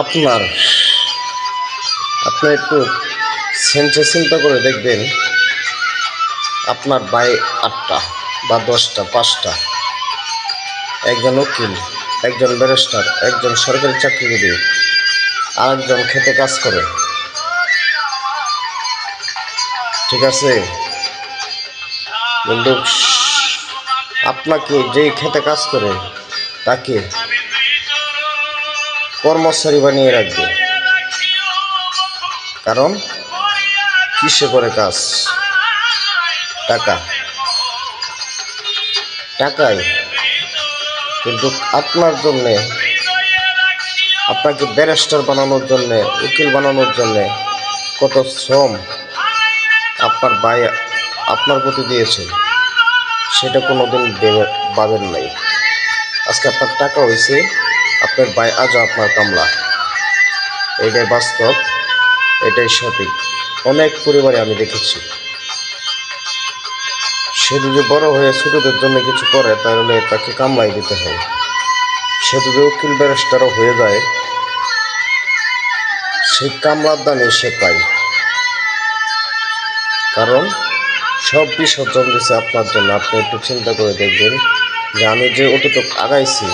আপনার, আপনি একটু সেন্সে চিন্তা করে দেখবেন, আপনার বাই আটটা বা দশটা, পাঁচটা। একজন উকিল, একজন ব্যারিস্টার একজন সরকারি চাকরিজীবী, আরেকজন খেতে কাজ করে। ঠিক আছে? কিন্তু আপনাকে যেই খেতে কাজ করে, তাকে কর্মচারী বানিয়ে রাখবে। কারণ কিসে করে কাজ? টাকা। টাকায়। কিন্তু আপনার জন্যে, আপনাকে ব্যারিস্টার বানানোর জন্যে, উকিল বানানোর জন্যে কত শ্রম আপনার ভাই আপনার প্রতি দিয়েছে, সেটা কোনো দিন পাবেন নাই। আজকে আপনার টাকা হয়েছে আপনার ভাই আজও আপনার কামলা। এটাই বাস্তব, এটাই সঠিক। অনেক পরিবারে আমি দেখেছি। সে যদি বড় হয়ে ছোটদের জন্য কিছু করে, তাহলে তাকে কামলাই দিতে হয়। সে যদি উকিল ব্যারিস্টারও হয়ে যায়, সেই কামলার দামে সে পায়। কারণ সব বিসর্জন দিচ্ছে আপনার জন্য। আপনি একটু চিন্তা করে দেখবেন যে আমি যে অতটুকু আগাইছি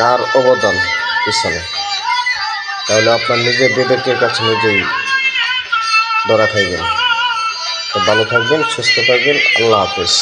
তার অবদান পিছনে। তাহলে আপনার নিজের বিবেকের কাছে নিজেই ধরা খাইবেন। তো ভালো থাকবেন, সুস্থ থাকবেন, আল্লাহ হাফেজ।